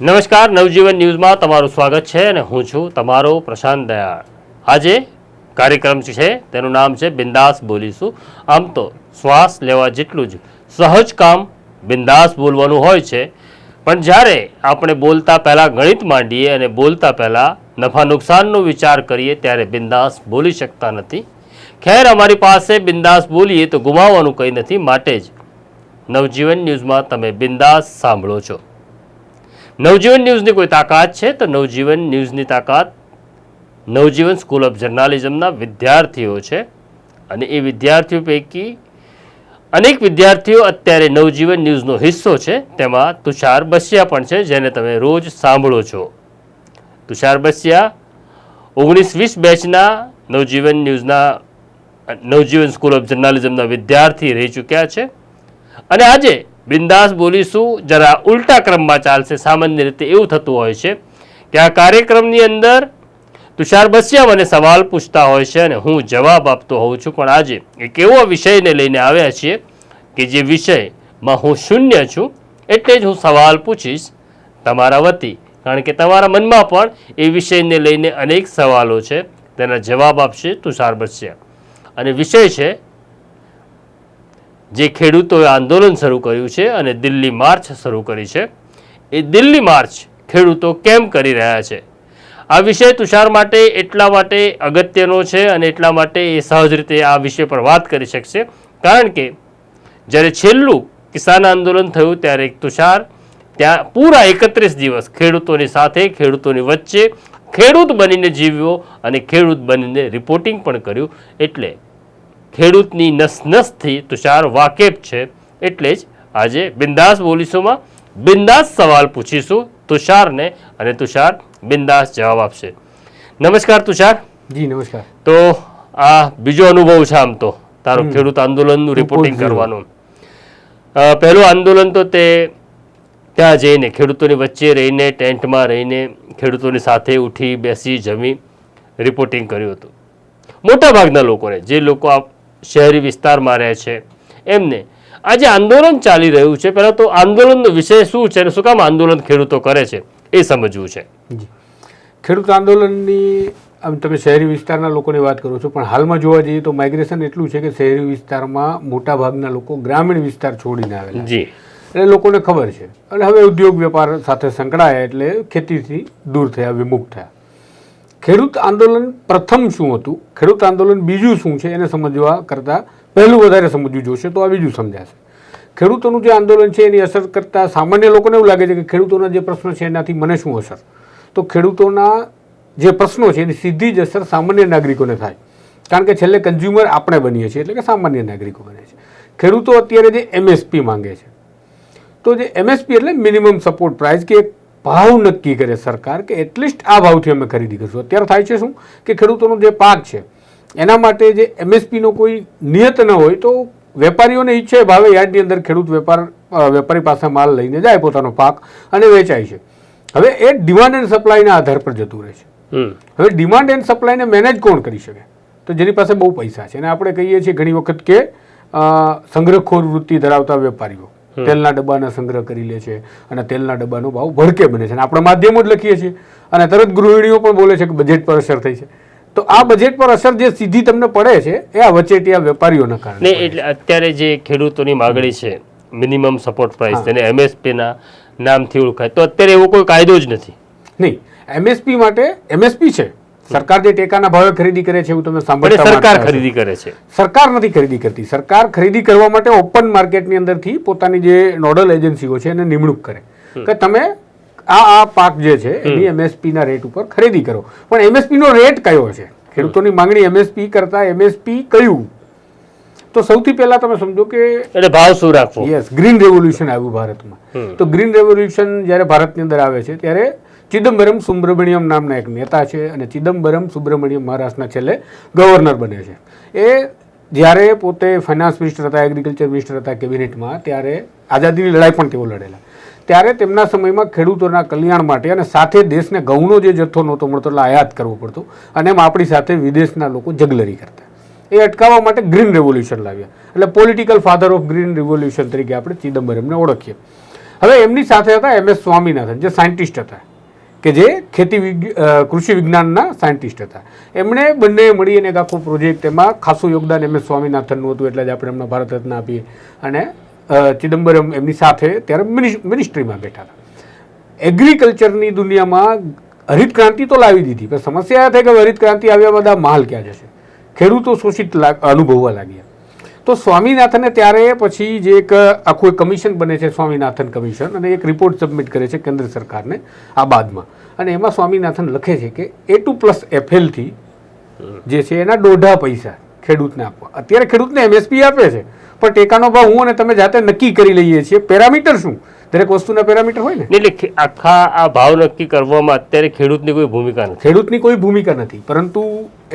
નમસ્કાર, નવજીવન ન્યૂઝમાં તમારું સ્વાગત છે અને હું છું તમારો પ્રશાંત દયાળ. આજે કાર્યક્રમ છે, તેનું નામ છે બિંદાસ બોલીશું. આમ તો શ્વાસ લેવા જેટલું જ સહજ કામ બિંદાસ બોલવાનું હોય છે. પણ જ્યારે આપણે બોલતા પહેલાં ગણિત માંડીએ અને બોલતા પહેલાં નફા નુકસાનનો વિચાર કરીએ, ત્યારે બિંદાસ બોલી શકતા નથી. ખેર અમારી પાસે બિંદાસ બોલીએ તો ગુમાવવાનું કંઈ નથી, માટે જ નવજીવન ન્યૂઝમાં તમે બિંદાસ સાંભળો છો. નવજીવન ન્યૂઝની કોઈ તાકાત છે? તો નવજીવન ન્યૂઝની તાકાત નવજીવન સ્કૂલ ઓફ જર્નાલિઝમના વિદ્યાર્થીઓ છે. અને એ વિદ્યાર્થીઓ પૈકી અનેક વિદ્યાર્થીઓ અત્યારે નવજીવન ન્યૂઝનો હિસ્સો છે. તેમાં તુષાર બસિયા પણ છે, જેને તમે રોજ સાંભળો છો. તુષાર બસિયા ઓગણીસ વીસ બેચના નવજીવન ન્યૂઝના, નવજીવન સ્કૂલ ઓફ જર્નાલિઝમના વિદ્યાર્થી રહી ચૂક્યા છે. અને આજે બિંદાસ બોલીશું. જરા ઉલટા ક્રમમાં ચાલશે. સામાન્ય રીતે એવું થતું હોય છે કે આ કાર્યક્રમની અંદર તુષાર બસિયા મને સવાલ પૂછતા હોય છે અને હું જવાબ આપતો હોઉં છું. પણ આજે એક એવો વિષયને લઈને આવ્યા છીએ કે જે વિષયમાં હું શૂન્ય છું એટલે જ હું સવાલ પૂછીશ તમારા વતી. કારણ કે તમારા મનમાં પણ એ વિષયને લઈને અનેક સવાલો છે. તેના જવાબ આપશે તુષાર બસિયા. અને વિષય છે જે ખેડૂતોએ આંદોલન શરૂ કર્યું છે અને દિલ્હી માર્ચ શરૂ કરી છે, એ દિલ્હી માર્ચ ખેડૂતો કેમ કરી રહ્યા છે? આ વિષય તુષાર માટે એટલા માટે અગત્યનો છે અને એટલા માટે એ સહજ રીતે આ વિષય પર વાત કરી શકશે. કારણ કે જ્યારે છેલ્લું કિસાન આંદોલન થયું ત્યારે તુષાર, ત્યાં પૂરા એકત્રીસ દિવસ ખેડૂતોની સાથે, ખેડૂતોની વચ્ચે ખેડૂત બનીને જીવ્યો અને ખેડૂત બનીને રિપોર્ટિંગ પણ કર્યું. એટલે ખેડૂતની નસનસથી તુષાર વાકેફ છે એટલે જ આજે બિંદાસ બોલીશોમાં બિંદાસ સવાલ પૂછીશું તુષારને અને તુષાર બિંદાસ જવાબ આપશે. નમસ્કાર તુષાર. જી નમસ્કાર. તો આ બીજો અનુભવ છે આમ તો તારું ખેડૂત આંદોલનનું રિપોર્ટિંગ કરવાનું. પહેલું આંદોલન તો તે ત્યાં જઈને ખેડૂતોની વચ્ચે રહીને ટેન્ટમાં રહીને ખેડૂતોની સાથે ઉઠી બેસી જમી રિપોર્ટિંગ કર્યું હતું. મોટા ભાગના લોકોને જે લોકો આ શહેરી વિસ્તારમાં રહે છે. એમને આજે આંદોલન ચાલી રહ્યું છે. પહેલાં તો આંદોલનનો વિષય શું છે અને શું કામ આંદોલન ખેડૂતો કરે છે એ સમજવું છે. જી. ખેડૂત આંદોલનની આમ તમે શહેરી વિસ્તારના લોકોની વાત કરો છો પણ હાલમાં જોવા જઈએ તો માઇગ્રેશન એટલું છે કે શહેરી વિસ્તારમાં મોટા ભાગના લોકો ગ્રામીણ વિસ્તાર છોડીને આવેલા છે. જી. એટલે લોકોને ખબર છે. અને હવે ઉદ્યોગ વેપાર સાથે સંકળાયા એટલે ખેતીથી દૂર થયા વિમુખ થયા. ખેડૂત આંદોલન પ્રથમ શું હતું? ખેડૂત આંદોલન બીજું શું છે? એને સમજવા કરતાં પહેલું વધારે સમજવું જોશે તો આ બીજું સમજાશે. ખેડૂતોનું જે આંદોલન છે એની અસર કરતાં સામાન્ય લોકોને એવું લાગે છે કે ખેડૂતોના જે પ્રશ્નો છે એનાથી મને શું અસર? તો ખેડૂતોના જે પ્રશ્નો છે એની સીધી જ અસર સામાન્ય નાગરિકોને થાય. કારણ કે છેલ્લે કન્ઝ્યુમર આપણે બનીએ છીએ એટલે કે સામાન્ય નાગરિકો બને છે. ખેડૂતો અત્યારે જે એમએસપી માંગે છે. તો જે એમએસપી એટલે મિનિમમ સપોર્ટ પ્રાઇસ કે એક ભાવ નક્કી કરે સરકાર કે એટલીસ્ટ આ ભાવથી અમે ખરીદી કરીશું. અત્યારે થાય છે શું? કે ખેડૂતોનો જે પાક છે એના માટે જે એમએસપીનો કોઈ નિયત ન હોય તો વેપારીઓને ઈચ્છે ભાવે યાર્ડની અંદર ખેડૂત વેપાર વેપારી પાસે માલ લઈને જાય પોતાનો પાક અને વેચાય છે. હવે એ ડિમાન્ડ એન્ડ સપ્લાયના આધાર પર જતું રહે છે. હવે ડિમાન્ડ એન્ડ સપ્લાયને મેનેજ કોણ કરી શકે? તો જેની પાસે બહુ પૈસા છે. અને આપણે કહીએ છીએ ઘણી વખત કે સંગ્રહખોર વૃત્તિ ધરાવતા વેપારીઓ. તેલના ડબ્બાના સંગ્રહ કરી લે છે અને તેલના ડબ્બાનો ભાવ ભડકે બને છે. અને આપણે માધ્યમો જ લખીએ છીએ. અને તરત ગૃહિણીઓ પણ બોલે છે કે બજેટ પર અસર થઈ છે. તો આ બજેટ પર અસર જે સીધી તમને પડે છે એ આ વચેટિયા વેપારીઓના કારણે એટલે અત્યારે જે ખેડૂતોની માગણી છે મિનિમમ સપોર્ટ પ્રાઇસ તેને એમએસપીના નામથી ઓળખાય. તો અત્યારે એવો કોઈ કાયદો જ નથી. નહીં. એમએસપી માટે એમએસપી છે. સરકાર જે ટેકાના ભાવે ખરીદી કરે છે એવું તમે સાંભળતા સરકાર ખરીદી કરે છે. સરકાર નથી ખરીદી કરતી. સરકાર ખરીદી કરવા માટે ઓપન માર્કેટની અંદરથી પોતાની જે નોડલ એજન્સીઓ છે એને નિમણૂક કરે. કે તમે આ આ પાક જે છે એની એમએસપી ના રેટ ઉપર ખરીદી કરો. પણ એમએસપી નો રેટ કયો છે? ખેડૂતોની માંગણી એમએસપી કરતા એમએસપી કયું? તો સૌથી પહેલા તમે સમજો કે એટલે ભાવ શું રાખવો? યસ ગ્રીન રેવોલ્યુશન આવ્યું ભારતમાં. તો ગ્રીન રેવોલ્યુશન જ્યારે ભારતની અંદર આવે છે ત્યારે ચિદમ્બરમ સુબ્રમણ્યમ નામના એક નેતા છે અને ચિદમ્બરમ સુબ્રમણ્યમ મહારાષ્ટ્રના છેલ્લે ગવર્નર બને છે. એ જ્યારે પોતે ફાઇનાન્સ મિનિસ્ટર હતા, એગ્રીકલ્ચર મિનિસ્ટર હતા કેબિનેટમાં, ત્યારે આઝાદીની લડાઈ પણ તેઓ લડેલા. ત્યારે તેમના સમયમાં ખેડૂતોના કલ્યાણ માટે અને સાથે દેશને ઘઉંનો જે જથ્થો નહોતો મળતો, એટલે આયાત કરવો પડતો અને એમ આપણી સાથે વિદેશના લોકો જગલરી કરતા. એ અટકાવવા માટે ગ્રીન રેવોલ્યુશન લાવ્યા. એટલે political father of green revolution તરીકે આપણે ચિદમ્બરમને ઓળખીએ. હવે એમની સાથે હતા એમ એસ સ્વામીનાથન, જે સાયન્ટિસ્ટ હતા. કે જે ખેતી કૃષિ વિજ્ઞાનના સાયન્ટિસ્ટ હતા. એમણે બંને મળીને એક આખો પ્રોજેક્ટ એમાં ખાસું યોગદાન એમ. સ્વામીનાથનનું હતું એટલે જ આપણે એમને ભારત રત્ન આપીએ. અને ચિદમ્બરમ એમની સાથે ત્યારે મિનિસ- મિનિસ્ટ્રીમાં બેઠા હતા. એગ્રીકલ્ચરની દુનિયામાં હરિત ક્રાંતિ તો લાવી દીધી. પણ સમસ્યા એ થઈ કે હરિત ક્રાંતિ આવ્યા બધા માલ ક્યાં જશે? ખેડૂતો શોષિત અનુભવવા લાગ્યા. તો સ્વામીનાથને ત્યારે પછી જે એક આખું એક કમિશન બને છે, સ્વામીનાથન કમિશન, અને એક રિપોર્ટ સબમિટ કરે છે કેન્દ્ર સરકારને આ બાદમાં. અને એમાં સ્વામીનાથન લખે છે કે એ ટુ પ્લસ એફએલથી જે છે એના દોઢા પૈસા ખેડૂતને આપવા. અત્યારે ખેડૂતને એમએસપી આપે છે, પણ ટેકાનો ભાવ હું અને તમે જાતે નક્કી કરી લઈએ છીએ. પેરામીટર શું? દરેક વસ્તુના પેરામીટર હોય ને? એટલે આખા આ ભાવ નક્કી કરવામાં અત્યારે ખેડૂતની કોઈ ભૂમિકા નથી. ખેડૂતની કોઈ ભૂમિકા નથી પરંતુ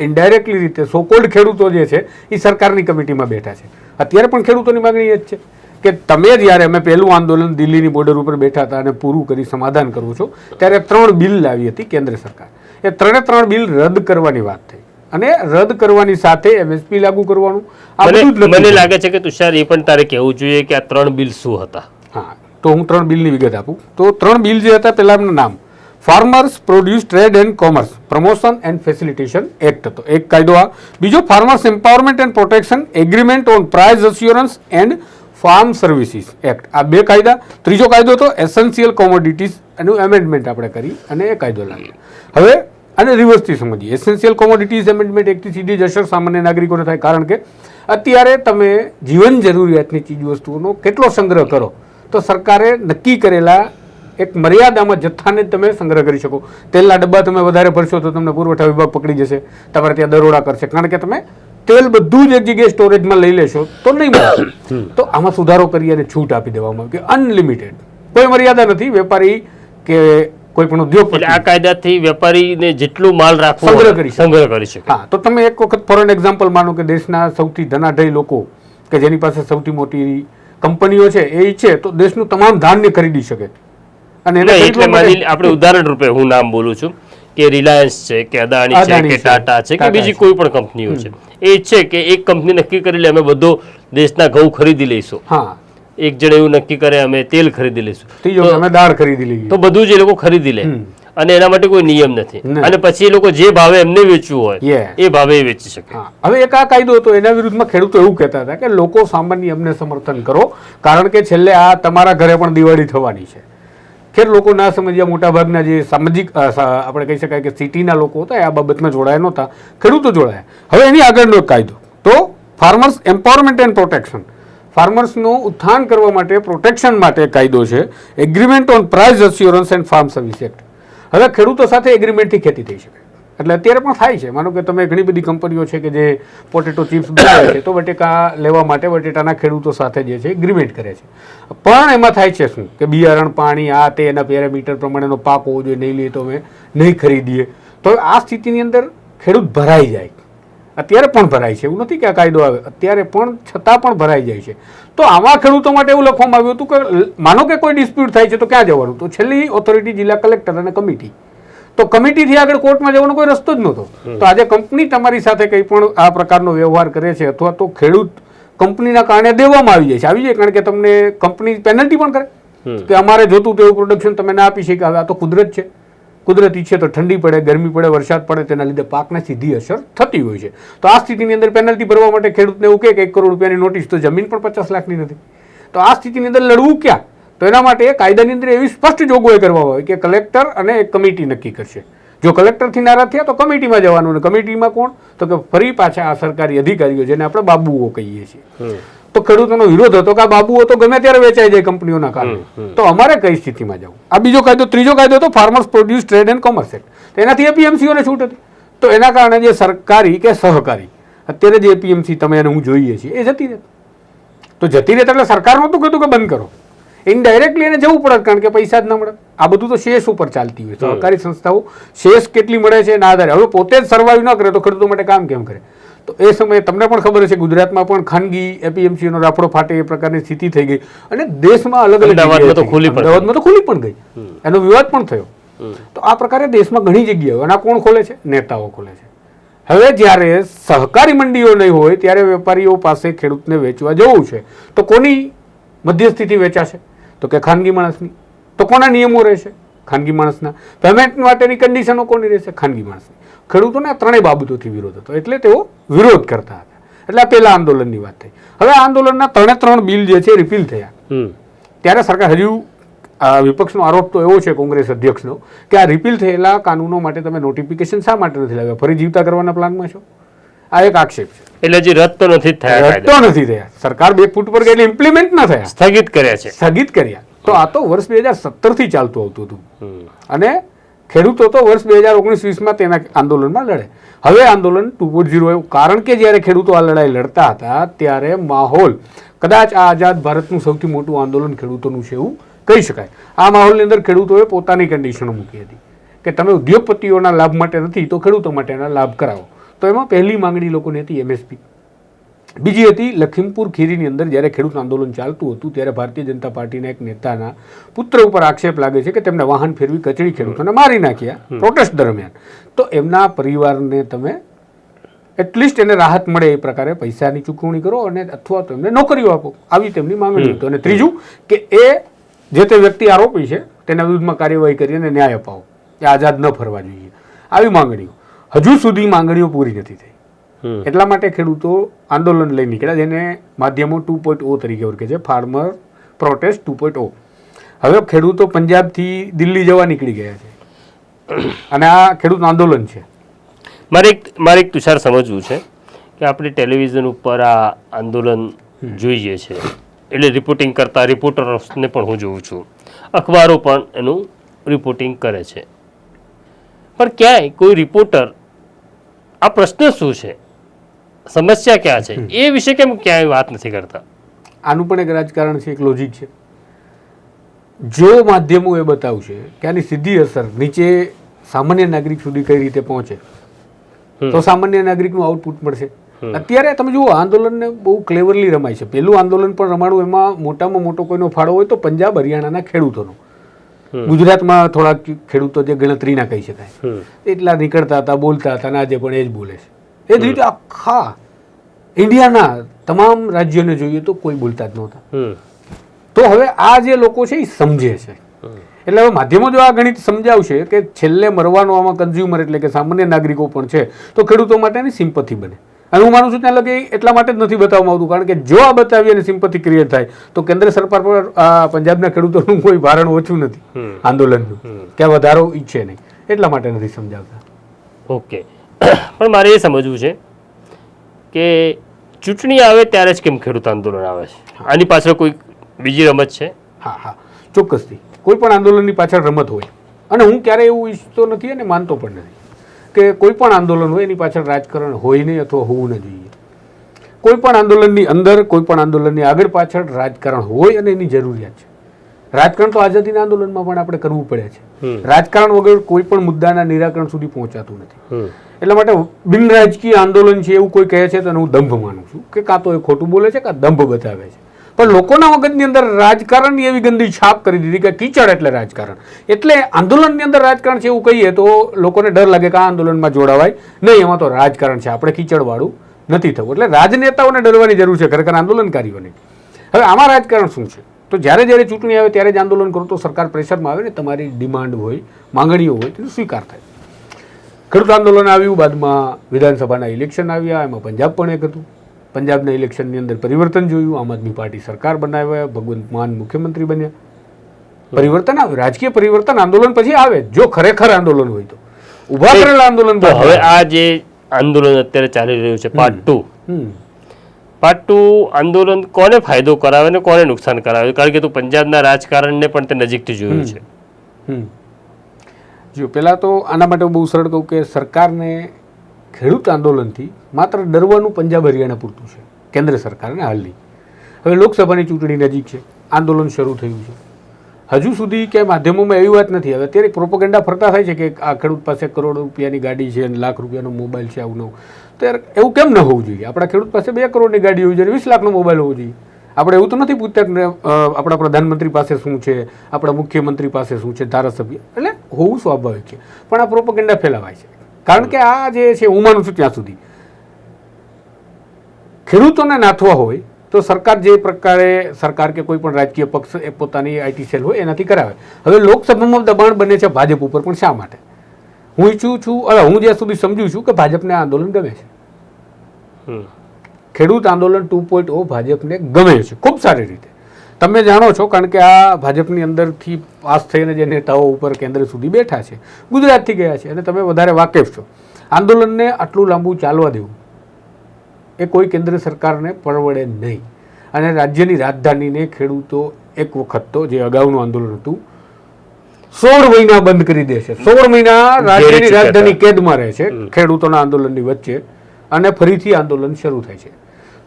ઇનડાયરેક્ટલી રીતે સોકોલ્ડ ખેડૂતો જે છે એ સરકારની કમિટીમાં બેઠા છે. અત્યારે પણ ખેડૂતોની માગણી એ જ છે કે તમે જ્યારે અમે પહેલું આંદોલન દિલ્હીની બોર્ડર ઉપર બેઠા હતા અને પૂરું કરી સમાધાન કરવું છો ત્યારે ત્રણ બિલ લાવી હતી કેન્દ્ર સરકાર. એ ત્રણે ત્રણ બિલ રદ કરવાની વાત થઈ. અને રદ કરવાની સાથે એમએસપી લાગુ કરવાનું મને. લાગે છે કે તુષાર એ પણ તારે કહેવું જોઈએ કે આ ત્રણ બિલ શું હતા? હા તો હું ત્રણ બિલની વિગત આપું. તો ત્રણ બિલ જે હતા પહેલાં એમનું નામ. Farmers produce trade and commerce promotion and facilitation act હતો. એક કાયદો આ. બીજો farmers empowerment and protection agreement on price assurance and farm services act આ બે કાયદા. ત્રીજો કાયદો હતો એસેન્શિયલ કોમોડિટીઝ એનું એમેન્ડમેન્ટ આપણે કરી અને એ કાયદો લાવ્યો. હવે અને રિવર્સથી સમજીએ. એસેન્શિયલ કોમોડિટીઝ એમેન્ડમેન્ટ એકથી સીધી જ અસર સામાન્ય નાગરિકોને થાય. કારણ કે અત્યારે તમે જીવન જરૂરિયાતની ચીજ વસ્તુઓનો કેટલો સંગ્રહ કરો તો સરકારે નક્કી કરેલા એક મર્યાદામાં જથ્થાને તમે સંગ્રહ કરી શકો. તેલના ડબ્બા તમે વધારે ભરશો તો તમને પુરવઠા વિભાગ પકડી જશે. તમારે ત્યાં દરોડા કરશે. કારણ કે તમે તેલ બધું જ એક જગ્યાએ સ્ટોરેજમાં લઈ લેશો તો નહીં મળે. તો આમાં સુધારો કરી અને છૂટ આપી દેવામાં આવી કે અનલિમિટેડ. કોઈ મર્યાદા નથી. વેપારી કે કોઈ પણ ઉદ્યોગપતિ આ કાયદાથી વેપારીને જેટલું માલ રાખવો સંગ્રહ કરી સંગ્રહ કરી શકે. હા તો તમે એક વખત ફોર એન એક્ઝામ્પલ માનો કે દેશના સૌથી ધનાઢય લોકો કે જેની પાસે સૌથી મોટી કંપનીઓ છે એ ઈચ્છે તો દેશનું તમામ ધાન્ય ખરીદી શકે. અને એટલે માની આપણે ઉદાહરણ રૂપે હું નામ બોલું છું કે રિલાયન્સ છે કે અદાણી છે કે ટાટા છે કે બીજી કોઈ પણ કંપનીઓ છે. એ છે કે એક કંપની નક્કી કરી લે અમે બધો દેશના ઘઉં ખરીદી લઈશું. હા. એક જણ એવું નક્કી કરે અમે તેલ ખરીદી લઈશું. અમે દાળ ખરીદી લઈએ. તો બધું જ એ લોકો ખરીદી લે. અને એના માટે કોઈ નિયમ નથી. અને પછી એ લોકો જે ભાવે એમને વેચવું હોય. એ ભાવે એ વેચી શકે. હવે એક આ કાયદો હતો એના વિરુદ્ધમાં ખેડૂતો એવું કહેતા હતા કે લોકો સામાન્ય અમને સમર્થન કરો કારણ કે છેલ્લે આ તમારા ઘરે પણ દિવાળી થવાની છે. ખેર લોકો ના સમજ્યા મોટાભાગના જે સામાજિક આપણે કહી શકાય કે સિટીના લોકો હતા એ આ બાબતમાં જોડાયા નહોતા. ખેડૂતો જોડાયા. હવે એની આગળનો એક કાયદો. તો ફાર્મર્સ એમ્પાવરમેન્ટ એન્ડ પ્રોટેક્શન ફાર્મર્સનું ઉત્થાન કરવા માટે પ્રોટેક્શન માટે કાયદો છે. Agreement on price assurance and farm service act હવે ખેડૂતો સાથે એગ્રીમેન્ટથી ખેતી થઈ શકે. એટલે અત્યારે પણ થાય છે. માનો કે તમે ઘણી બધી કંપનીઓ છે કે જે પોટેટો ચિપ્સ બનાવે છે, તો બટેકા લેવા માટે બટેટાના ખેડૂતો સાથે જે છે એગ્રીમેન્ટ કરે છે. પણ એમાં થાય છે શું? કે બિયારણ, પાણી, આ તે એના પેરામીટર પ્રમાણેનો પાક હોવો જોઈએ, નહીં લઈએ તો અમે નહીં ખરીદીએ. તો આ સ્થિતિની અંદર ખેડૂત ભરાઈ જાય. અત્યારે પણ ભરાય છે. એવું નથી કે આ કાયદો આવે. અત્યારે પણ છતાં પણ ભરાઈ જાય છે. તો આવા ખેડૂતો માટે એવું લખવામાં આવ્યું હતું કે માનો કે કોઈ ડિસ્પ્યુટ થાય છે તો ક્યાં જવાનું? તો છેલ્લી ઓથોરિટી જિલ્લા કલેક્ટર અને કમિટી તો કમિટીથી આગળ કોર્ટમાં જવાનો કોઈ રસ્તો જ નહોતો. તો આજે કંપની તમારી સાથે કંઈ પણ આ પ્રકારનો વ્યવહાર કરે છે અથવા તો ખેડૂત કંપનીના કારણે દેવામાં આવી જાય છે. આવી જાય કારણ કે તમને કંપની પેનલ્ટી પણ કરે. કે અમારે જોતું તેવું પ્રોડક્શન તમે ના આપી શકે હવે આ તો કુદરત છે. કુદરતી છે તો ઠંડી પડે, ગરમી પડે, વરસાદ પડે, તેના લીધે પાકને સીધી અસર થતી હોય છે. તો આ સ્થિતિની અંદર પેનલ્ટી ભરવા માટે ખેડૂતને એવું કે એક કરોડ રૂપિયાની નોટિસ તો જમીન પણ પચાસ લાખની નથી. તો આ સ્થિતિની અંદર લડવું ક્યાં? તો એના માટે કાયદાની અંદર એવી સ્પષ્ટ જોગવાઈ કરવામાં આવે કે કલેક્ટર અને એક કમિટી નક્કી કરશે. જો કલેક્ટરથી નારાજ થયા તો કમિટીમાં જવાનું અને કમિટીમાં કોણ? તો કે ફરી પાછા આ સરકારી અધિકારીઓ, જેને આપણે બાબુઓ કહીએ છીએ. તો ખેડૂતોનો વિરોધ હતો કે આ બાબુઓ તો ગમે ત્યારે વેચાઈ જાય કંપનીઓના કારણે. તો અમારે કઈ સ્થિતિમાં જવું? આ બીજો કાયદો ત્રીજો કાયદો હતો farmers produce trade and commerce act એનાથી એપીએમસીઓને છૂટ હતી. તો એના કારણે જે સરકારી કે સહકારી અત્યારે જે એપીએમસી તમે અને હું જોઈએ છીએ એ જતી રહે તો જતી રહે એટલે સરકાર નહોતું કીધું કે બંધ કરો. ઇનડાયરેક્ટલી એને જવું પડે કારણ કે પૈસા જ ન મળે. આ બધું તો શેષ ઉપર ચાલતી હોય. સહકારી સંસ્થાઓ શેષ કેટલી મળે છે એના આધારે. હવે પોતે જ સર્વાઈવ ન કરે તો ખેડૂતો માટે કામ કેમ કરે? તો એ સમયે તમને પણ ખબર છે ગુજરાતમાં પણ ખાનગી એપીએમસીનો રાફડો ફાટે એ પ્રકારની સ્થિતિ થઈ ગઈ. અને દેશમાં અલગ અલગ અમદાવાદમાં તો ખુલી અમદાવાદમાં તો પણ ગઈ. એનો વિવાદ પણ થયો. તો આ પ્રકારે દેશમાં ઘણી જગ્યાઓ અને આ કોણ ખોલે છે? નેતાઓ ખોલે છે. હવે જ્યારે સહકારી મંડીઓ નહીં હોય ત્યારે વેપારીઓ પાસે ખેડૂતને વેચવા જવું છે. તો કોની મધ્યસ્થિતિ વેચાશે? તો કે ખાનગી માણસની. તો કોના નિયમો રહેશે? ખાનગી માણસના. પેમેન્ટ માટેની કન્ડિશનો કોની રહેશે? ખાનગી માણસની. ખેડૂતોને આ ત્રણેય બાબતોથી વિરોધ હતો. એટલે તેઓ વિરોધ કરતા હતા. એટલે આ પહેલા આંદોલનની વાત થઈ. હવે આ આંદોલનના ત્રણે ત્રણ બિલ જે છે રિપીલ થયા. ત્યારે સરકાર હજુ વિપક્ષનો આરોપ તો એવો છે કોંગ્રેસ અધ્યક્ષનો કે આ રિપીલ થયેલા કાનૂનો માટે તમે નોટિફિકેશન શા માટે નથી લાવ્યા? ફરી જીવતા કરવાના પ્લાનમાં છો? આ એક આક્ષેપ છે. એટલે હજી રદ તો નથી થયા રદ તો નથી થયા. સરકાર બે ફૂટ પર ગયેલી ઇમ્પ્લિમેન્ટ ન થયા. સ્થગિત કર્યા છે. સ્થગિત કર્યા. તો આ તો વર્ષ બે હજાર સત્તરથી ચાલતું આવતું હતું. અને ખેડૂતો તો વર્ષ બે હજાર ઓગણીસ વીસમાં તેના આંદોલનમાં લડે. હવે આંદોલન ટુ પોઈન્ટ ઝીરો એવું. કારણ કે જ્યારે ખેડૂતો આ લડાઈ લડતા હતા, ત્યારે માહોલ, કદાચ આ આઝાદ ભારતનું સૌથી મોટું આંદોલન ખેડૂતોનું છે એવું કહી શકાય. આ માહોલની અંદર ખેડૂતોએ પોતાની કન્ડિશનો મૂકી હતી. કે તમે ઉદ્યોગપતિઓના લાભ માટે નથી, તો ખેડૂતો માટેના લાભ કરાવો. તો એમાં પહેલી માંગણી લોકોની હતી એમએસપી બીજી હતી લખીમપુર ખીરીની અંદર જ્યારે ખેડૂત આંદોલન ચાલતું હતું ત્યારે ભારતીય જનતા પાર્ટીના એક નેતાના પુત્ર ઉપર આક્ષેપ લાગે છે કે તેમને વાહન ફેરવી કચડી ખેડૂતોને મારી નાખ્યા પ્રોટેસ્ટ દરમિયાન. તો એમના પરિવારને તમે એટલીસ્ટ એને રાહત મળે એ પ્રકારે પૈસાની ચૂકવણી કરો અને અથવા તો એમને નોકરીઓ આપો. આવી તેમની માંગણી હતી. અને ત્રીજું કે એ જે તે વ્યક્તિ આરોપી છે તેના વિરુદ્ધમાં કાર્યવાહી કરીને ન્યાય અપાવો. એ આઝાદ ન ફરવા જોઈએ. આવી માંગણીઓ. હજુ સુધી માંગણીઓ પૂરી નથી થઈ. એટલા માટે ખેડૂતો આંદોલન લઈ નીકળ્યા જેને માધ્યમો ટુ પોઈન્ટ ઓ તરીકે ઓળખે છે farmer protest two point O હવે ખેડૂતો પંજાબથી દિલ્હી જવા નીકળી ગયા છે. અને આ ખેડૂત આંદોલન છે. મારે એક મારે એક તુષાર સમજવું છે કે આપણે ટેલિવિઝન ઉપર આ આંદોલન જોઈએ છે. એટલે રિપોર્ટિંગ કરતા રિપોર્ટર્સને પણ હું જોઉં છું. અખબારો પણ એનું રિપોર્ટિંગ કરે છે. પણ ક્યાંય કોઈ રિપોર્ટર આ પ્રશ્ન શું છે? સમસ્યા ક્યાં છે? એ વિશે કેમ ક્યાંય વાત નથી કરતા? આનું પણ એક રાજકારણ છે એક લોજિક છે. જો માધ્યમો એ બતાવશે કે આની સીધી અસર નીચે સામાન્ય નાગરિક સુધી કઈ રીતે પહોંચે તો સામાન્ય નાગરિકનું આઉટપુટ મળશે. અત્યારે તમે જુઓ આંદોલનને બહુ ક્લેવરલી રમાય છે. પેલું આંદોલન પણ રમાડું એમાં મોટામાં મોટો કોઈનો ફાળો હોય તો પંજાબ હરિયાણાના ખેડૂતોનો. ગુજરાતમાં થોડાક ખેડૂતો જે ગણતરીના કહી શકાય. એટલા નીકળતા હતા બોલતા હતા અને આજે પણ એ જ બોલે છે. એ જ રીતે આખા ઇન્ડિયાના તમામ રાજ્યોને જોઈએ તો કોઈ બોલતા જ નહોતા. તો હવે આ જે લોકો છે એ સમજે છે. એટલે હવે માધ્યમો જો આ ગણિત સમજાવશે કે છેલ્લે મરવાનો આમાં કન્ઝ્યુમર એટલે કે સામાન્ય નાગરિકો પણ છે તો ખેડૂતો માટેની સિમ્પથી બને. અને હું માનું છું ત્યાં લગી એટલા માટે જ નથી બતાવવામાં આવતું કારણ કે જો આ બતાવી અને સિમ્પથી ક્રિએટ થાય તો કેન્દ્ર સરકાર પર આ પંજાબના ખેડૂતોનું કોઈ ભારણ ઓછું નથી આંદોલનનું. કે વધારો ઈચ્છે નહીં. એટલા માટે નથી સમજાવતા. ઓકે. પણ મારે એ સમજવું છે કે ચૂંટણી આવે ત્યારે જ કેમ ખેડૂત આંદોલન આવે છે? આની પાછળ કોઈ બીજી રમત છે? હા હા. ચોક્કસથી. કોઈ પણ આંદોલનની પાછળ રમત હોય. અને હું ક્યારેય એવું ઈચ્છતો નથી અને માનતો પણ નથી કે કોઈ પણ આંદોલન હોય એની પાછળ રાજકારણ હોય નહીં અથવા હોવું ન જોઈએ. કોઈ પણ આંદોલનની અંદર કોઈ પણ આંદોલનની આગળ પાછળ રાજકારણ હોય અને એની જરૂરિયાત છે. રાજકારણ તો આઝાદીના આંદોલનમાં પણ આપણે કરવું પડે છે. રાજકારણ વગર કોઈ પણ મુદ્દાના નિરાકરણ સુધી પહોંચાતું નથી. એટલા માટે બિન રાજકીય આંદોલન છે એવું કોઈ કહે છે, તો હું દંભ માનું છું. કે કાં તો એ ખોટું બોલે છે, કાં દંભ બતાવે છે. પણ લોકોના મગજની અંદર રાજકારણની એવી ગંદી છાપ કરી દીધી કે કીચડ એટલે રાજકારણ. એટલે આંદોલનની અંદર રાજકારણ છે એવું કહીએ તો લોકોને ડર લાગે કે આ આંદોલનમાં જોડાવાય. નહીં એમાં તો રાજકારણ છે. આપણે કીચડવાળું નથી થવું. એટલે રાજનેતાઓને ડરવાની જરૂર છે, ખરેખર આંદોલનકારીઓને. હવે આમાં રાજકારણ શું છે? તો જ્યારે જ્યારે ચૂંટણી આવે ત્યારે જ આંદોલન કરો તો સરકાર પ્રેશરમાં આવે ને તમારી ડિમાન્ડ હોય, માંગણીઓ હોય તેનો સ્વીકાર થાય. ખેડૂત આંદોલન આવ્યું બાદમાં વિધાનસભાના ઇલેક્શન આવ્યા એમાં પંજાબ પણ એક હતું. પંજાબના ઇલેક્શનની અંદર પરિવર્તન જોયું આમ આદમી પાર્ટી સરકાર બનાવ્યા ભગવંત માન મુખ્યમંત્રી બન્યા. પરિવર્તન આવ્યું રાજકીય પરિવર્તન આંદોલન પછી આવે જો ખરેખર આંદોલન હોય તો. ઊભા કરેલા આંદોલન હવે આ જે આંદોલન અત્યારે ચાલી રહ્યું છે પાર્ટ ટુ પાર્ટ ટુ આંદોલન કોને ફાયદો કરાવે ને કોને નુકસાન કરાવે? કારણ કે તું પંજાબના રાજકારણને પણ તે નજીકથી જોયું છે. જો, પહેલાં તો આના માટે બહુ સરળ કહું કે સરકારને ખેડૂત આંદોલનથી માત્ર ડરવાનું પંજાબ હરિયાણા પૂરતું છે, કેન્દ્ર સરકારને હાલની. હવે લોકસભાની ચૂંટણી નજીક છે, આંદોલન શરૂ થયું છે. હજુ સુધી કે માધ્યમોમાં એવી વાત નથી. હવે અત્યારે પ્રોપોગેન્ડા ફરતા થાય છે કે આ ખેડૂત પાસે કરોડ રૂપિયાની ગાડી છે અને લાખ રૂપિયાનો મોબાઈલ છે આવું નવું તો એવું કેમ ન હોવું જોઈએ? આપણા ખેડૂત પાસે બે કરોડની ગાડી હોવી જોઈએ વીસ લાખનો મોબાઈલ હોવો જોઈએ. આપણે એવું તો નથી પૂછતા આપણા પ્રધાનમંત્રી પાસે શું છે, આપણા મુખ્યમંત્રી પાસે શું છે, ધારાસભ્ય. એટલે હોવું સ્વાભાવિક છે. પણ આ પ્રોપોગેન્ડા ફેલાવાય છે. કારણ કે આ જે છે, હું માનું છું ત્યાં સુધી. ખેડૂતોને નાથવા હોય, તો સરકાર જે પ્રકારે, સરકાર કે કોઈ પણ રાજકીય પક્ષ એ પોતાની આઈટી સેલ હોય, એનાથી કરાવે. હવે લોકસભામાં દબાણ બને છે ભાજપ ઉપર પણ શા માટે? હું ઈચ્છું છું અરે હું જ્યાં સુધી સમજુ છું કે ભાજપને આંદોલન ગમે છે. હમ. ખેડૂત આંદોલન ટુ પોઈન્ટ ઓ ભાજપને ગમે છે ખૂબ સારી રીતે. તમે જાણો છો કારણ કે આ ભાજપની અંદરથી પાસ થઈને જે નેતાઓ ઉપર કેન્દ્ર સુધી બેઠા છે ગુજરાતથી ગયા છે અને તમે વધારે વાકેફ છો. આંદોલનને આટલું લાંબુ ચાલવા દેવું એ કોઈ કેન્દ્ર સરકારને પરવડે નહીં. અને રાજ્યની રાજધાનીને ખેડૂતો એક વખત તો જે અગાઉનું આંદોલન હતું સોળ મહિના બંધ કરી દે છે. સોળ મહિના રાજ્યની રાજધાની કેદમાં રહે છે ખેડૂતોના આંદોલનની વચ્ચે અને ફરીથી આંદોલન શરૂ થાય છે.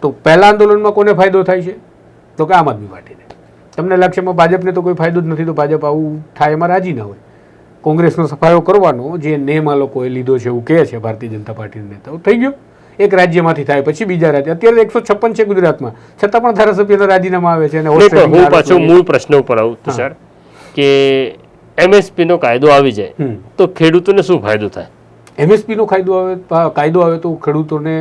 તો પહેલા આંદોલનમાં કોને ફાયદો થાય છે? તો કે આમ આદમી પાર્ટીને. તમને એમાં ભાજપને તો કોઈ ફાયદો જ નથી તો ભાજપ આવું થાય એમાં રાજી ના હોય. કોંગ્રેસનો સફાયો કરવાનો જે નેમ આ લોકોએ લીધો છે એવું કહે છે ભારતીય જનતા પાર્ટીના નેતાઓ થઈ ગયો. એક રાજ્યમાંથી થાય પછી બીજા રાજ્ય. અત્યારે એકસો છપ્પન છે ગુજરાતમાં. છતાં પણ ધારાસભ્યના રાજીનામા આવે છે અને હું પાછો મૂળ પ્રશ્ન ઉપર આવું તુષાર કે એમએસપી નો કાયદો આવી જાય તો ખેડૂતોને શું ફાયદો થાય? એમએસપી નો કાયદો આવે કાયદો આવે તો ખેડૂતોને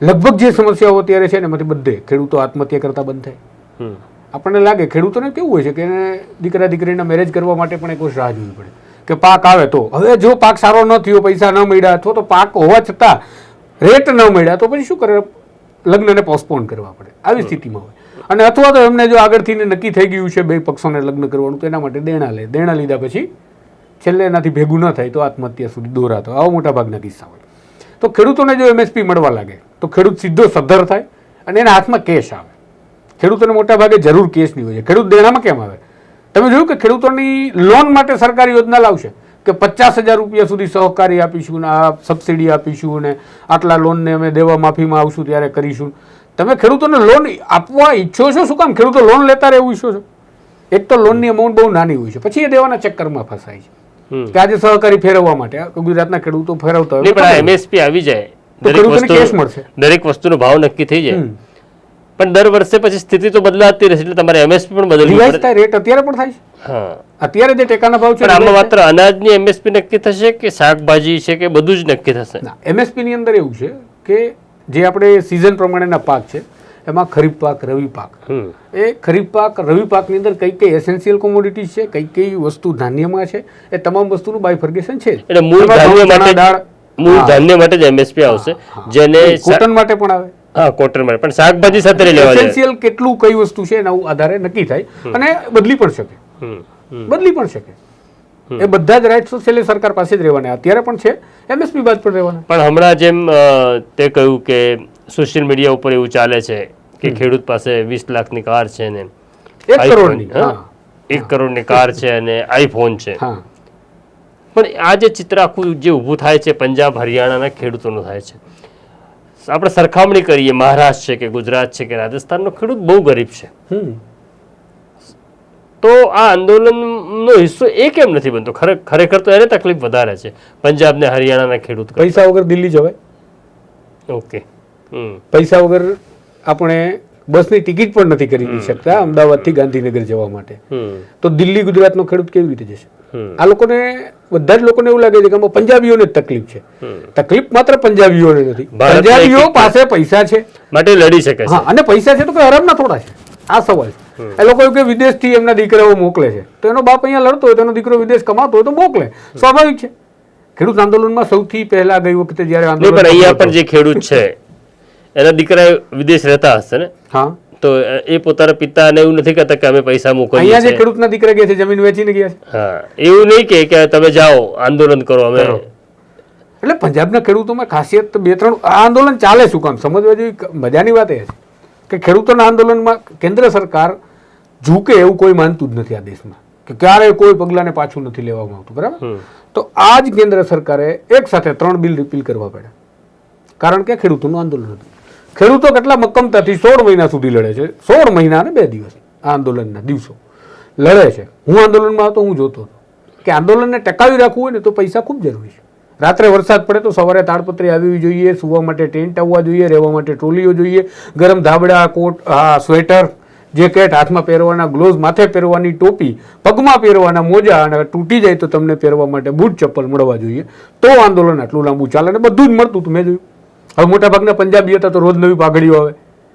લગભગ જે સમસ્યાઓ અત્યારે છે ને એમાંથી બધે ખેડૂતો આત્મહત્યા કરતા બંધ થાય. આપણને લાગે ખેડૂતોને કેવું હોય છે કે એને દીકરા દીકરીના મેરેજ કરવા માટે પણ એક વર્ષ રાહ જોવી પડે. કે પાક આવે તો. હવે જો પાક સારો ન થયો પૈસા ન મળ્યા અથવા તો પાક હોવા છતાં રેટ ન મળ્યા તો પછી શું કરે? લગ્નને પોસ્ટપોન કરવા પડે. આવી સ્થિતિમાં હોય. અને અથવા તો એમને જો આગળથી નક્કી થઈ ગયું છે બે પક્ષોને લગ્ન કરવાનું તો એના માટે દેણા લે. દેણા લીધા પછી છેલ્લે એનાથી ભેગું ન થાય તો આત્મહત્યા સુધી દોરાતો. આવા મોટા ભાગના કિસ્સા હોય. તો ખેડૂતોને જો એમએસપી મળવા લાગે તો ખેડૂત સીધો સદ્ધર થાય અને એના હાથમાં કેશ આવે. ખેડૂતોને મોટા ભાગે જરૂર નહીં હોય છે. ખેડૂત દેણામાં કેમ આવે? તમે જોયું કે ખેડૂતોની લોન માટે સરકાર યોજના લાવશે કે પચાસ હજાર રૂપિયા સુધી સહકારી આપીશું ને આ સબસિડી આપીશું ને આટલા લોનને અમે દેવા માફીમાં આવશું ત્યારે કરીશું. તમે ખેડૂતોને લોન આપવા ઈચ્છો છો? શું કામ? ખેડૂતો લોન લેતા રહેવું ઈચ્છો છો? એક તો લોનની અમાઉન્ટ બહુ નાની હોય છે. પછી એ દેવાના ચક્કરમાં ફસાય છે. કે આજે સહકારી ફેરવવા માટે ગુજરાતના ખેડૂતો ફેરવતા હોય. એમએસપી આવી જાય. દરેક વસ્તુ દરેક વસ્તુનો ભાવ નક્કી થઈ જાય. પણ દર વર્ષે પછી સ્થિતિ તો બદલાતી રહેશે એટલે તમારે એમએસપી પણ બદલવી પડે. રેટ અત્યારે પણ થાય છે. હા. અત્યારે જે ટેકાના ભાવ છે પણ આમાં માત્ર અનાજની એમએસપી નક્કી થશે કે શાકભાજી છે કે બધું જ નક્કી થશે? ના એમએસપી ની અંદર એવું છે કે જે આપણે સિઝન પ્રમાણેના પાક છે એમાં ખરીફ પાક રવિ પાક. એ ખરીફ પાક રવિ પાકની અંદર કઈ કઈ એસેન્શિયલ કોમોડિટીઝ છે કઈ કઈ વસ્તુ ધાન્યમાં છે એ તમામ વસ્તુનું બાયફર્ગેશન છે. એટલે મૂળ ધાન્ય માટે દાળ, મૂળ ધાન્ય માટે જ એમએસપી આવશે જેને કોટન માટે પણ આવે? હા કોટન માટે. પણ શાકભાજી સાથે લઈ લેવા એસેન્શિયલ કેટલું કઈ વસ્તુ છે એના આધારે નક્કી થાય અને બદલી પણ શકે. બદલી પણ શકે. એ બધા જ રાઇટ્સ છેલ્લે સરકાર પાસે જ રહેવાના. અત્યારે પણ છે. એમએસપી બાદ પણ રહેવાના. પણ હમણાં જેમ તે કહ્યું કે સોશિયલ મીડિયા ઉપર એવું ચાલે છે કે ખેડૂત પાસે વીસ લાખની કાર છે ને એક કરોડની એક કરોડની કાર છે અને આઈફોન છે. હા. પણ આ જે ચિત્ર આખું જે ઊભું થાય છે પંજાબ હરિયાણાના ખેડૂતોનું થાય છે. આપણે સરખામણી કરીએ મહારાષ્ટ્ર છે કે ગુજરાત છે કે રાજસ્થાનનો ખેડૂત બહુ ગરીબ છે. તો આ આંદોલનનો હિસ્સો એ કેમ નથી બનતો? ખરે- ખરેખર તો એને તકલીફ વધારે છે પંજાબ ને હરિયાણાના ખેડૂત પૈસા વગર દિલ્હી જવાય? ઓકે. પૈસા વગર આપણે બસની ટિકિટ પણ નથી ખરીદી શકતા અમદાવાદથી ગાંધીનગર જવા માટે. તો દિલ્હી ગુજરાતનો ખેડૂત કેવી રીતે જશે? આ લોકોને બધા જ લોકોને એવું લાગે છે કે પંજાબીઓને જ તકલીફ છે. તકલીફ માત્ર પંજાબીઓને નથી. પંજાબીઓ પાસે પૈસા છે. માટે લડી શકે છે. અને પૈસા છે તો કોઈ હરામના થોડા છે. આ સવાલ એ લોકો એવું કે વિદેશથી એમના દીકરાઓ મોકલે છે. તો એનો બાપ અહીંયા લડતો હોય તો એનો દીકરો વિદેશ કમાતો હોય તો મોકલે. સ્વાભાવિક છે. ખેડૂત આંદોલનમાં સૌથી પહેલા ગઈ વખતે જ્યારે આંદોલન અહીંયા પણ જે ખેડૂત છે એના દીકરા વિદેશ રહેતા હશે ને? હા. તો એ પોતાના પિતાને એવું નથી કહેતા કે અમે પૈસા મોકલીએ અહીંયા જે ખેડૂતના દીકરા ગયા છે જમીન વેચીને ગયા છે. હા એવું નહીં કે કે તમે જાઓ આંદોલન કરો અમે એટલે પંજાબના ખેડૂતોમાં ખાસિયત બે ત્રણ આ આંદોલન ચાલે શું કામ? સમજવા જેવી મજાની વાત એ છે કે ખેડૂતોના આંદોલનમાં કેન્દ્ર સરકાર ઝૂકે એવું કોઈ માનતું જ નથી આ દેશમાં. કે ક્યારેય કોઈ પગલાંને પાછું નથી લેવામાં આવતું બરાબર? તો આ જ કેન્દ્ર સરકારે એક સાથે ત્રણ બિલ રિપીલ કરવા પડ્યા. કારણ કે ખેડૂતોનું આંદોલન હતું. ખેડૂતો કેટલા મક્કમતાથી સોળ મહિના સુધી લડે છે? સોળ મહિના અને બે દિવસ આ આંદોલનના દિવસો લડે છે. હું આંદોલનમાં હતો, હું જોતો હતો. કે આંદોલનને ટકાવી રાખવું હોય ને તો પૈસા ખૂબ જરૂરી છે. રાત્રે વરસાદ પડે તો સવારે તાડપત્રી આવવી જોઈએ, સુવા માટે ટેન્ટ આવવા જોઈએ, રહેવા માટે ટ્રોલીઓ જોઈએ, ગરમ ધાબડા કોટ હા સ્વેટર, જેકેટ, હાથમાં પહેરવાના ગ્લોવ્સ માથે પહેરવાની ટોપી, પગમાં પહેરવાના મોજા અને તૂટી જાય તો તમને પહેરવા માટે બૂટ, ચપ્પલ મળવા જોઈએ. તો આંદોલન આટલું લાંબુ ચાલે અને બધું જ મળતું હતું, મેં જોયું. હવે મોટાભાગના પંજાબી હતા તો રોજ નવી પાઘડીઓ આવે.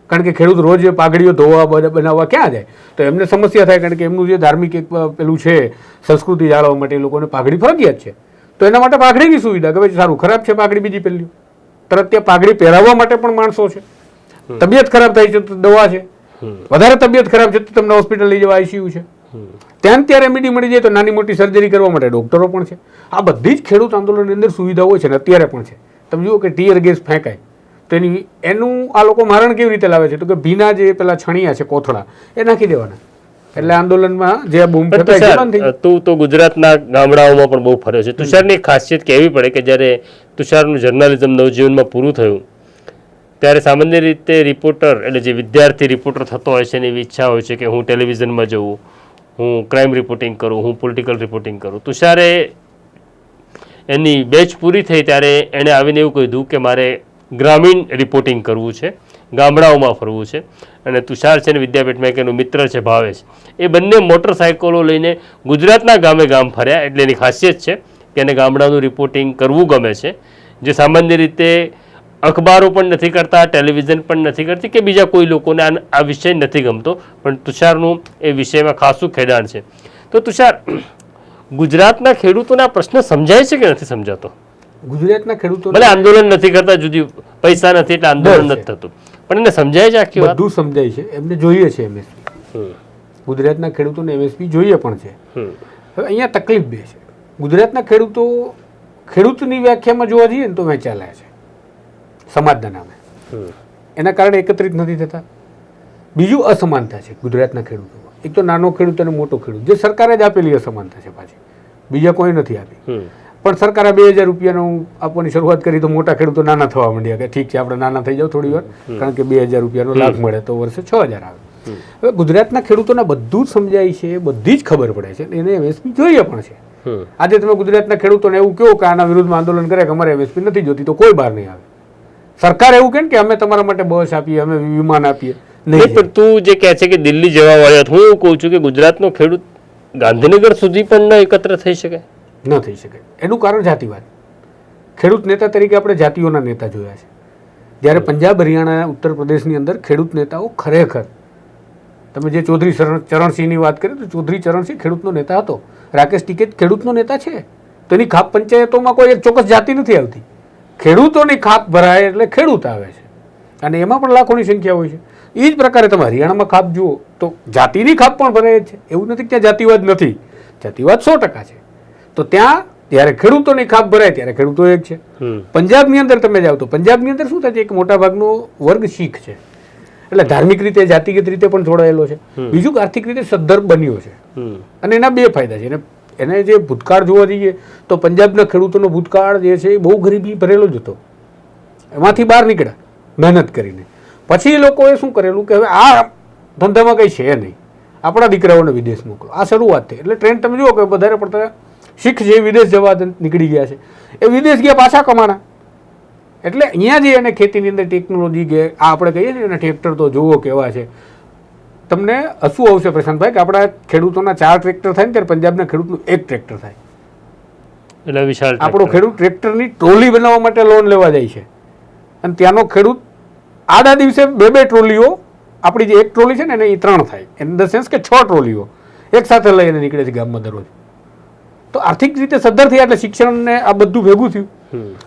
કારણ કે ખેડૂત રોજ પાઘડીઓ ધોવા બનાવવા ક્યાં જાય? તો એમને સમસ્યા થાય કારણ કે એમનું જે ધાર્મિક એક પેલું છે સંસ્કૃતિ જાળવવા માટે એ લોકોને પાઘડી ફરજિયાત છે. તો એના માટે પાઘડીની સુવિધા કે ભાઈ સારું ખરાબ છે પાઘડી બીજી પહેલી તરત ત્યાં પાઘડી પહેરાવવા માટે પણ માણસો છે. તબિયત ખરાબ થાય છે તો દવા છે. વધારે તબિયત ખરાબ છે તો તમને હોસ્પિટલ લઈ જવા આઈસીયુ છે. ત્યાં ત્યારે રેમેડી મળી જાય તો નાની મોટી સર્જરી કરવા માટે ડોક્ટરો પણ છે. આ બધી જ ખેડૂત આંદોલનની અંદર સુવિધાઓ છે ને અત્યારે પણ છે. તમે જુઓ કે ટીયર ગેસ ફેંકાય. તો એની એનું આ લોકો મારણ કેવી રીતે લાવે છે? તો કે ભીના જે પેલા છણિયા છે કોથળા એ નાખી દેવાના. એટલે આંદોલનમાં જે જાય. તું તો ગુજરાતના ગામડાઓમાં પણ બહુ ફર્યો છે. તુષારની ખાસિયત કહેવી પડે કે જ્યારે તુષારનું જર્નાલિઝમ નવજીવનમાં પૂરું થયું ત્યારે સામાન્ય રીતે રિપોર્ટર એટલે જે વિદ્યાર્થી રિપોર્ટર થતો હોય છે એની ઈચ્છા હોય છે કે હું ટેલિવિઝનમાં જઉં હું ક્રાઇમ રિપોર્ટિંગ કરું હું પોલિટિકલ રિપોર્ટિંગ કરું. તુષારે એની બેચ પૂરી થઈ ત્યારે એણે આવીને એવું કીધું કે મારે ગ્રામીણ રિપોર્ટિંગ કરવું છે, ગામડાઓમાં ફરવું છે. અને તુષાર છે ને વિદ્યાપીઠમાં એક એનો મિત્ર છે, ભાવેશ. એ બંને મોટરસાયકલો લઈને ગુજરાતના ગામે ગામ ફર્યા એટલે એની ખાસિયત છે કે એને ગામડાનું રિપોર્ટિંગ કરવું ગમે છે. જે સામાન્ય રીતે અખબારો પણ નથી કરતા ટેલિવિઝન પણ નથી કરતી કે બીજા કોઈ લોકોને આ આ વિષય નથી ગમતો. પણ તુષારનું એ વિષયમાં ખાસું ખેડાણ છે. તો તુષાર ગુજરાતના ખેડૂતોના પ્રશ્ન સમજાય છે કે નથી સમજાતો? ગુજરાતના ખેડૂતો ભલે આંદોલન નથી કરતા જુદી પૈસા નથી એટલે આંદોલન નથી થતું. પણ એને સમજાય છે આખી બધું સમજાય છે. એમને જોઈએ છે એમએસપી ગુજરાતના ખેડૂતોને એમએસપી જોઈએ પણ છે. હવે અહીંયા તકલીફ બે છે. ગુજરાતના ખેડૂતો ખેડૂતની વ્યાખ્યામાં જોવા જઈએ ને તો વેચાયેલા છે. સમાજના નામે. એના કારણે એકત્રિત નથી થતા. બીજું અસમાનતા છે ગુજરાતના ખેડૂતોમાં એક તો નાનો ખેડૂત અને મોટો ખેડૂત જે સરકારે જ આપેલી અસમાનતા છે પાછી. બીજા કોઈ નથી આપી. પણ સરકારે બે હજાર રૂપિયાનું આપવાની શરૂઆત કરી તો મોટા ખેડૂતો નાના થવા માંડ્યા કે ઠીક છે આપણે નાના થઈ જાવ થોડી વાર કારણ કે બે હજાર રૂપિયાનો લાભ મળે તો વર્ષે છ હજાર આવે. હવે ગુજરાતના ખેડૂતોને બધું જ સમજાય છે બધી જ ખબર પડે છે એને એમએસપી જોઈએ પણ છે. આજે તમે ગુજરાતના ખેડૂતોને એવું કહો કે આના વિરુદ્ધમાં આંદોલન કરે કે અમારે એમએસપી નથી જોતી તો કોઈ બહાર નહીં આવે. સરકાર એવું કહે કે અમે તમારા માટે બસ આપીએ અમે વિમાન આપીએ. નહીં. પણ તું જે કહે છે કે દિલ્હી જવા વાળા હું એવું કહું છું કે ગુજરાતનો ખેડૂત ગાંધીનગર સુધી પણ ન એકત્ર થઈ શકે. ન થઈ શકે. એનું કારણ જાતિવાદ ખેડૂત નેતા તરીકે આપણે જાતિઓના નેતા જોયા છે. જ્યારે પંજાબ હરિયાણા ઉત્તર પ્રદેશની અંદર ખેડૂત નેતાઓ ખરેખર તમે જે ચૌધરી ચરણ ચરણસિંહની વાત કરી તો ચૌધરી ચરણસિંહ ખેડૂતનો નેતા હતો. રાકેશ ટિકેત ખેડૂતનો નેતા છે. તેની ખાપ પંચાયતોમાં કોઈ એક ચોક્કસ જાતિ નથી આવતી. ખેડૂતોની ખાપ ભરાય એટલે ખેડૂત આવે છે. અને એમાં પણ લાખોની સંખ્યા હોય છે. એ જ પ્રકારે તમે હરિયાણામાં ખાપ જુઓ તો જાતિની ખાપ પણ ભરાય જ છે. એવું નથી કે ત્યાં જાતિવાદ નથી. જાતિવાદ સો ટકા છે. તો ત્યાં જ્યારે ખેડૂતોની ખાપ ભરાય ત્યારે ખેડૂતો એક છે. પંજાબની અંદર તમે જાઓ તો પંજાબની અંદર શું થાય છે? એક મોટા ભાગનો વર્ગ શીખ છે. એટલે ધાર્મિક રીતે જાતિગત રીતે પણ જોડાયેલો છે. બીજું આર્થિક રીતે સદ્ધર બન્યો છે. અને એના બે ફાયદા છે. એને એને જે ભૂતકાળ જોવા જઈએ તો પંજાબના ખેડૂતોનો ભૂતકાળ જે છે એ બહુ ગરીબી ભરેલો જ હતો. એમાંથી બહાર નીકળ્યા મહેનત કરીને. પછી એ લોકોએ શું કરેલું કે હવે આ ધંધામાં કંઈ છે નહીં. આપણા દીકરાઓને વિદેશ મોકલો. આ શરૂઆત થઈ. એટલે ટ્રેન્ડ તમે જુઓ કે વધારે પડતા શીખ જે વિદેશ જવા નીકળી ગયા છે. એ વિદેશ ગયા પાછા કમાણા. એટલે અહીંયા જે એને ખેતીની અંદર ટેકનોલોજી કે આ આપણે કહીએ ને એના ટ્રેક્ટર તો જુઓ કેવા છે. તમને હસવું આવશે પ્રશાંતભાઈ? કે આપણા ખેડૂતોના ચાર ટ્રેક્ટર થાય ને ત્યારે પંજાબના ખેડૂતનું એક ટ્રેક્ટર થાય. એટલે વિશાળ આપણો ખેડૂત ટ્રેક્ટરની ટ્રોલી બનાવવા માટે લોન લેવા જાય છે. અને ત્યાંનો ખેડૂત આડા દિવસે બે બે ટ્રોલીઓ આપણી જે એક ટ્રોલી છે ને એને એ ત્રણ થાય. ઇન ધ સેન્સ કે છ ટ્રોલીઓ. એક સાથે લઈને નીકળે છે ગામમાં દરરોજ. તો આર્થિક રીતે સદ્ધર થયા એટલે શિક્ષણને આ બધું ભેગું થયું.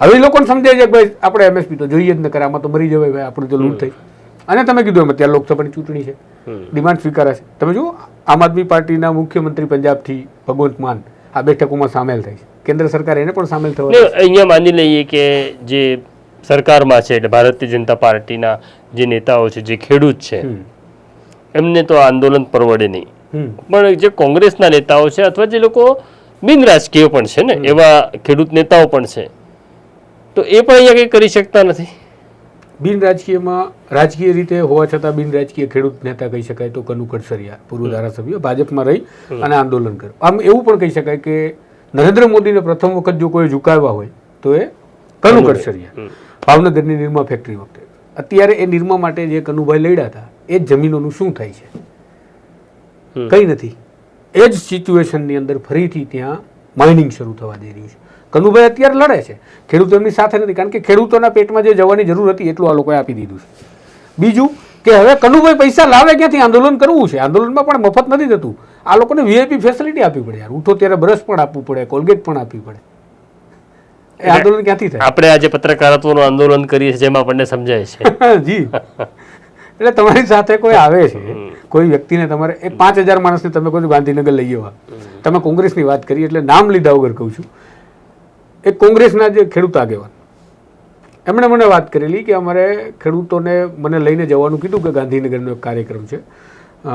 હવે એ લોકોને સમજાય છે કે ભાઈ આપણે એમએસપી તો જોઈએ જ ન કરે આમાં તો મરી જવાય ભાઈ આપણે તો લૂંટ થઈ. અને તમે કીધું એમ અત્યારે લોકસભાની ચૂંટણી છે. ડિમાન્ડ સ્વીકારાશે તમે જુઓ આમ આદમી પાર્ટીના મુખ્યમંત્રી પંજાબથી ભગવંત માન આ બેઠકોમાં સામેલ થાય છે. કેન્દ્ર સરકાર એને પણ સામેલ થવા અહીંયા માની લઈએ કે જે સરકારમાં છે એટલે ભારતીય જનતા પાર્ટીના જે નેતાઓ છે જે ખેડૂત છે એમને તો આંદોલન પરવડે નહીં. પણ જે કોંગ્રેસના નેતાઓ છે અથવા જે લોકો બિન રાજકીય પણ છે ને એવા ખેડૂત નેતાઓ પણ છે તો એ પણ અહીંયા કંઈ કરી શકતા નથી. બિન રાજકીયમાં રાજકીય રીતે હોવા છતાં બિન રાજકીય ખેડૂત નેતા કહી શકાય તો કનુ કડસરિયા પૂર્વ ધારાસભ્ય ભાજપમાં રહી અને આંદોલન કર્યું. આમ એવું પણ કહી શકાય કે નરેન્દ્ર મોદીને પ્રથમ વખત જો કોઈ ઝુકાવ્યા હોય તો એ કનુ કડસરિયા. ભાવનગરની નિરમા ફેક્ટરી વખતે. અત્યારે એ નિરમા માટે જે કનુભાઈ લડ્યા હતા એ જ જમીનોનું શું થાય છે. કંઈ નથી. એ જ સિચ્યુએશનની અંદર ફરીથી ત્યાં માઇનિંગ શરૂ થવા જઈ રહ્યું છે. કનુભાઈ અત્યારે લડે છે. ખેડૂતો એમની સાથે નથી કારણ કે ખેડૂતોના પેટમાં જે જવાની જરૂર હતી એટલું આ લોકોએ આપી દીધું છે. બીજું કે હવે કનુભાઈ પૈસા લાવે ક્યાંથી? આંદોલન કરવું છે. આંદોલનમાં પણ મફત નથી થતું. આ લોકોને વીઆઈપી ફેસિલિટી આપવી પડે યાર. ઉઠો ત્યારે બ્રશ પણ આપવું પડે કોલગેટ પણ આપવી પડે. એ આંદોલન ક્યાંથી થાય? આપણે આજે પત્રકારત્વનું આંદોલન કરીએ છીએ જેમાં આપણને સમજાય છે. જી. એટલે તમારી સાથે કોઈ આવે છે કોઈ વ્યક્તિને તમારે એ પાંચ હજાર માણસને તમે કહો છો ગાંધીનગર લઈ આવવા તમે કોંગ્રેસની વાત કરી એટલે નામ લીધા વગર કહું છું. એ કોંગ્રેસના જે ખેડૂત આગેવાન એમણે મને વાત કરેલી કે અમારે ખેડૂતોને મને લઈને જવાનું કીધું કે ગાંધીનગરનો એક કાર્યક્રમ છે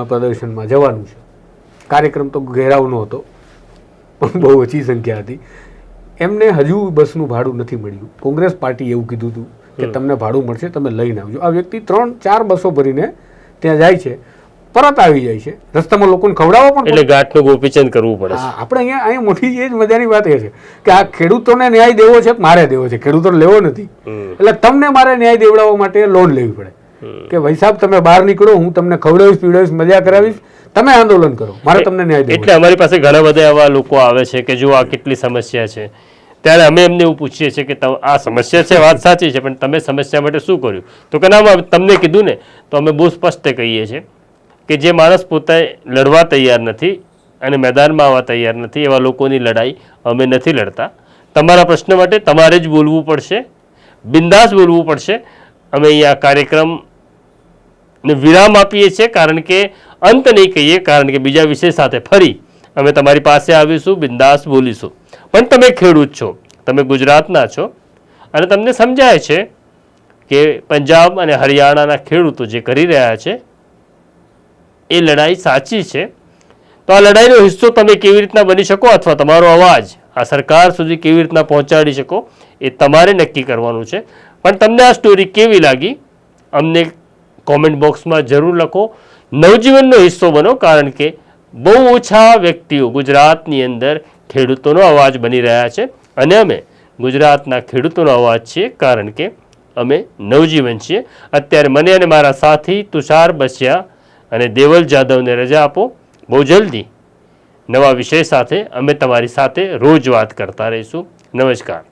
પ્રદર્શનમાં જવાનું છે. કાર્યક્રમ તો ઘેરાવનો હતો પણ બહુ ઓછી સંખ્યા હતી. એમને હજુ બસનું ભાડું નથી મળ્યું. કોંગ્રેસ પાર્ટી એવું કીધું હતું કે તમને ભાડું મળશે તમે લઈને આવજો. આ વ્યક્તિ ત્રણ ચાર બસો ભરીને ત્યાં જાય છે પરત આવી જાય છે. રસ્તામાં લોકોને ખવડાવવા પણ એટલે ગાંઠનું ગોપીચંદ કરવું પડે આપણે અહીંયા અહીંયા મોટી એ જ મજાની વાત એ છે કે આ ખેડૂતોને ન્યાય દેવો છે મારે દેવો છે. ખેડૂતોને લેવો નથી. એટલે તમને મારે ન્યાય દેવડાવવા માટે લોન લેવી પડે. કે ભાઈ સાહેબ તમે બહાર નીકળો હું તમને ખવડાવીશ પીવડાવીશ મજા કરાવીશ. તમે આંદોલન કરો. મારે તમને ન્યાય દેવો એટલે અમારી પાસે ઘણા બધા એવા લોકો આવે છે કે જો આ કેટલી સમસ્યા છે. ત્યારે અમે એમને એવું પૂછીએ છીએ કે આ સમસ્યા છે, વાત સાચી છે, પણ તમે સમસ્યા માટે શું કર્યું? તો કે ના તમને કીધું ને, તો અમે બહુ સ્પષ્ટ કહીએ છીએ કે જે માણસ પોતે લડવા તૈયાર નથી અને મેદાનમાં આવવા તૈયાર નથી, એવા લોકોની લડાઈ અમે નથી લડતા. તમારા પ્રશ્ન માટે તમારે જ બોલવું પડશે, બિંદાસ બોલવું પડશે. અમે અહીંયા કાર્યક્રમ ને વિરામ આપીએ છીએ, કારણ કે અંત નહીં કહીએ, કારણ કે બીજા વિષય સાથે ફરી અમે તમારી પાસે આવીશું, બિંદાસ બોલીશું. પણ તમે ખેડૂત છો, તમે ગુજરાતના છો. અને તમને સમજાય છે કે પંજાબ અને હરિયાણાના ખેડૂતો જે કરી રહ્યા છે, એ લડાઈ સાચી છે. તો આ લડાઈનો હિસ્સો તમે કેવી રીતના બની શકો અથવા તમારો અવાજ આ સરકાર સુધી કેવી રીતના પહોંચાડી શકો, એ તમારે નક્કી કરવાનું છે. પણ તમને આ સ્ટોરી કેવી લાગી? અમને કોમેન્ટ બોક્સમાં જરૂર લખો. નવજીવનનો હિસ્સો બનો, કારણ કે બહુ ઓછા વ્યક્તિઓ ગુજરાતની અંદર ખેડૂતોનો અવાજ બની રહ્યા છે અને અમે ગુજરાતના ખેડૂતોનો અવાજ છીએ કારણ કે અમે નવજીવન છીએ. અત્યારે મને અને મારા સાથી તુષાર બસિયા અને દેવલ જાદવને રજા આપો. બહુ જલ્દી નવા વિષય સાથે અમે તમારી સાથે રોજ વાત કરતા રહીશું. નમસ્કાર.